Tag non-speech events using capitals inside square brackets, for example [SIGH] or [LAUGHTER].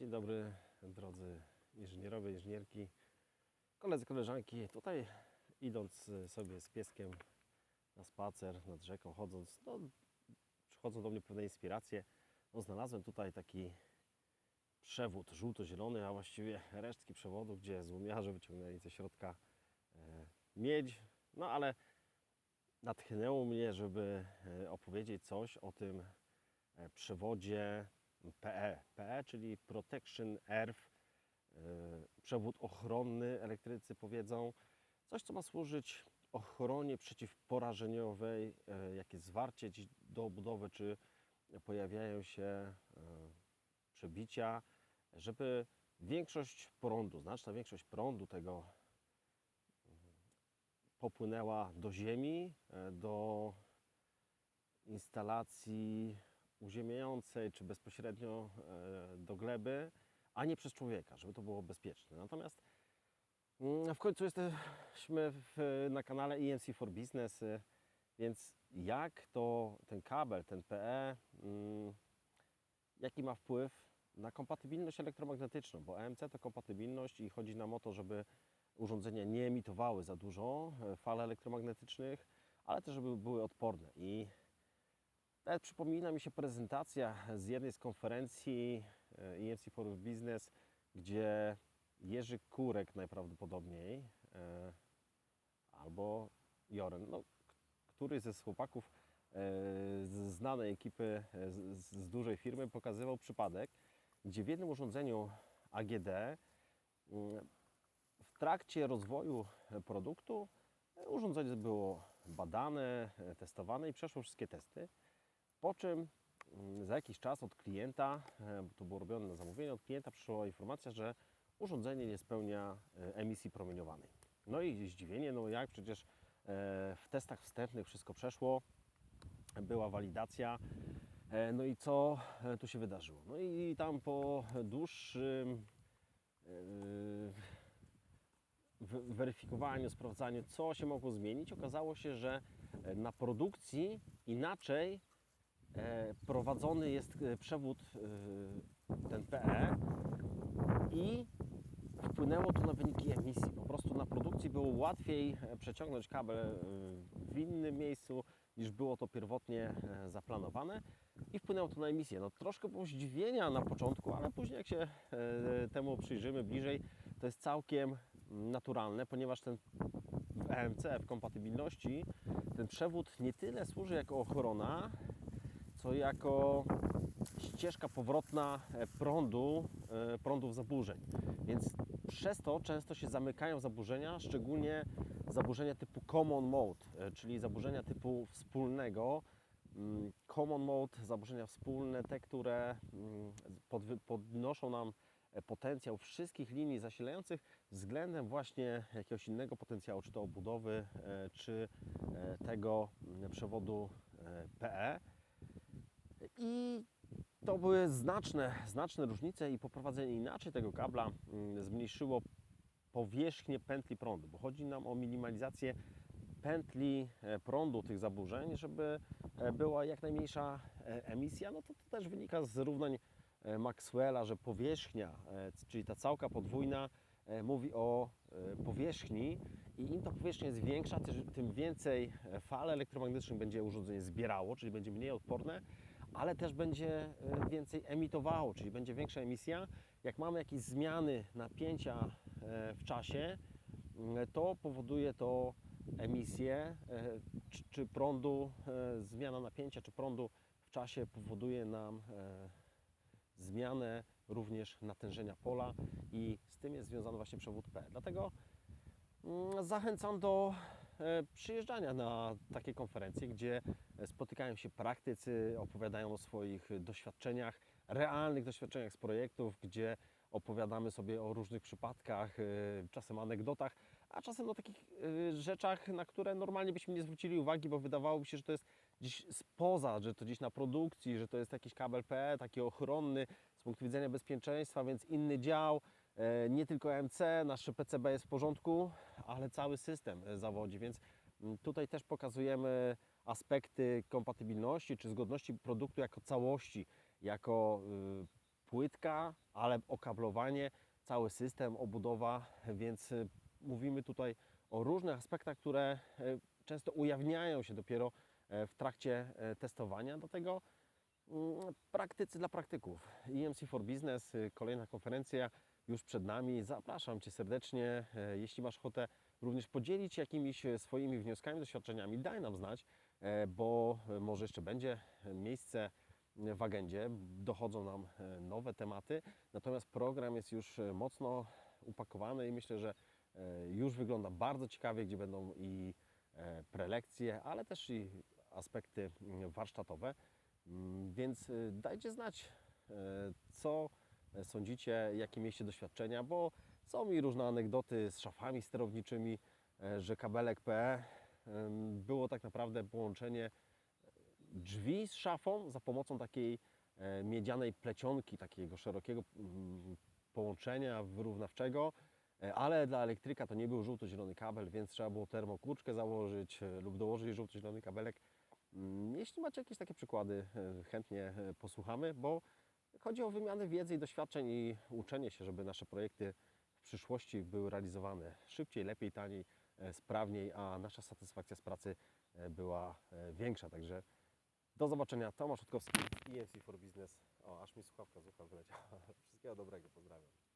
Dzień dobry drodzy inżynierowie, inżynierki, koledzy, koleżanki. Tutaj idąc sobie z pieskiem na spacer nad rzeką, chodząc, no, przychodzą do mnie pewne inspiracje. No, znalazłem tutaj taki przewód żółto-zielony, a właściwie resztki przewodu, gdzie złomiarze wyciągnęli ze środka e, miedź. No ale natchnęło mnie, żeby e, opowiedzieć coś o tym e, przewodzie PE. PE, czyli Protection Earth, przewód ochronny, elektrycy powiedzą. Coś, co ma służyć ochronie przeciwporażeniowej, e, jakie zwarcie do obudowy, czy pojawiają się e, przebicia, żeby większość prądu, znaczna większość prądu tego popłynęła do ziemi, e, do instalacji uziemiającej czy bezpośrednio e, do gleby, a nie przez człowieka, żeby to było bezpieczne. Natomiast mm, w końcu jesteśmy w, na kanale EMC for Business, e, więc jak to ten kabel, ten PE, mm, jaki ma wpływ na kompatybilność elektromagnetyczną, bo EMC to kompatybilność i chodzi nam o to, żeby urządzenia nie emitowały za dużo e, fal elektromagnetycznych, ale też żeby były odporne. I nawet przypomina mi się prezentacja z jednej z konferencji e, EMC for Business, gdzie Jerzy Kurek najprawdopodobniej e, albo Joren, no, któryś ze chłopaków e, z znanej ekipy e, z, z dużej firmy pokazywał przypadek, gdzie w jednym urządzeniu AGD mm, w trakcie rozwoju e, produktu e, urządzenie było badane, e, testowane i przeszło wszystkie testy. Po czym mm, za jakiś czas od klienta, e, bo to było robione na zamówienie, od klienta przyszła informacja, że urządzenie nie spełnia e, emisji promieniowanej. No i zdziwienie, no jak przecież e, w testach wstępnych wszystko przeszło, była walidacja. No i co tu się wydarzyło? No i tam po dłuższym weryfikowaniu, sprawdzaniu, co się mogło zmienić, okazało się, że na produkcji inaczej prowadzony jest e, przewód e, ten PE i wpłynęło to na wyniki emisji. Po prostu na produkcji było łatwiej e, przeciągnąć kabel e, w innym miejscu niż było to pierwotnie e, zaplanowane i wpłynęło to na emisję. No, troszkę było zdziwienia na początku, ale później jak się e, temu przyjrzymy bliżej, to jest całkiem naturalne, ponieważ ten w EMC, w kompatybilności, ten przewód nie tyle służy jako ochrona, co jako ścieżka powrotna e, prądu, e, prądów zaburzeń. Więc przez to często się zamykają zaburzenia, szczególnie zaburzenia typu common mode, e, czyli zaburzenia typu wspólnego. Mm, Common mode, zaburzenia wspólne, te, które mm, podnoszą nam potencjał wszystkich linii zasilających względem właśnie jakiegoś innego potencjału, czy to obudowy, czy tego mm, przewodu PE. I to były znaczne, znaczne różnice i poprowadzenie inaczej tego kabla mm, zmniejszyło powierzchnię pętli prądu, bo chodzi nam o minimalizację pętli e, prądu tych zaburzeń, żeby e, była jak najmniejsza e, emisja. No to, to też wynika z równań Maxwella, że powierzchnia, czyli ta całka podwójna mówi o powierzchni i im ta powierzchnia jest większa, tym więcej fal elektromagnetycznych będzie urządzenie zbierało, czyli będzie mniej odporne, ale też będzie e, więcej emitowało, czyli będzie większa emisja. Jak mamy jakieś zmiany napięcia e, w czasie, to powoduje to emisję e, czy, prądu, zmiana napięcia czy prądu w czasie powoduje nam zmianę również natężenia pola i z tym jest związany właśnie przewód P. Dlatego mm, zachęcam do przyjeżdżania na takie konferencje, gdzie e, spotykają się praktycy, opowiadają o swoich doświadczeniach, realnych doświadczeniach z projektów, gdzie opowiadamy sobie o różnych przypadkach, e, czasem anegdotach, a czasem o takich e, rzeczach, na które normalnie byśmy nie zwrócili uwagi, bo wydawałoby się, że to jest gdzieś spoza, że to gdzieś na produkcji, że to jest jakiś kabel PE, taki ochronny z punktu widzenia bezpieczeństwa, więc inny dział, e, nie tylko MC, nasze PCB jest w porządku, ale cały system e, zawodzi, więc mm, tutaj też pokazujemy aspekty kompatybilności czy zgodności produktu jako całości, jako y, płytka, ale okablowanie, cały system, obudowa, więc y, mówimy tutaj o różnych aspektach, które y, często ujawniają się dopiero e, w trakcie e, testowania. Dlatego mm, praktycy dla praktyków. EMC for Business, kolejna konferencja już przed nami. Zapraszam Cię serdecznie. E, Jeśli masz ochotę również podzielić jakimiś e, swoimi wnioskami, doświadczeniami, daj nam znać, e, bo może jeszcze będzie miejsce w agendzie. Dochodzą nam nowe tematy, natomiast program jest już mocno upakowany i myślę, że już wygląda bardzo ciekawie, gdzie będą i prelekcje, ale też i aspekty mm, warsztatowe. Mm, Więc dajcie znać, co sądzicie, jakie mieliście doświadczenia, bo są mi różne anegdoty z szafami sterowniczymi, e, że kabelek PE było tak naprawdę połączenie drzwi z szafą za pomocą takiej e, miedzianej plecionki, takiego szerokiego połączenia wyrównawczego, e, ale dla elektryka to nie był żółto-zielony kabel, więc trzeba było termokłuczkę założyć e, lub dołożyć żółto-zielony kabelek. Mm, Jeśli macie jakieś takie przykłady, e, chętnie e, posłuchamy, bo chodzi o wymianę wiedzy i doświadczeń i uczenie się, żeby nasze projekty w przyszłości były realizowane szybciej, lepiej, taniej, e, sprawniej, a nasza satysfakcja z pracy e, była e, większa. Także do zobaczenia. Tomasz Rutkowski, EMC for Business. O, aż mi słuchawka z ucha wyleciała. [LAUGHS] Wszystkiego dobrego, pozdrawiam.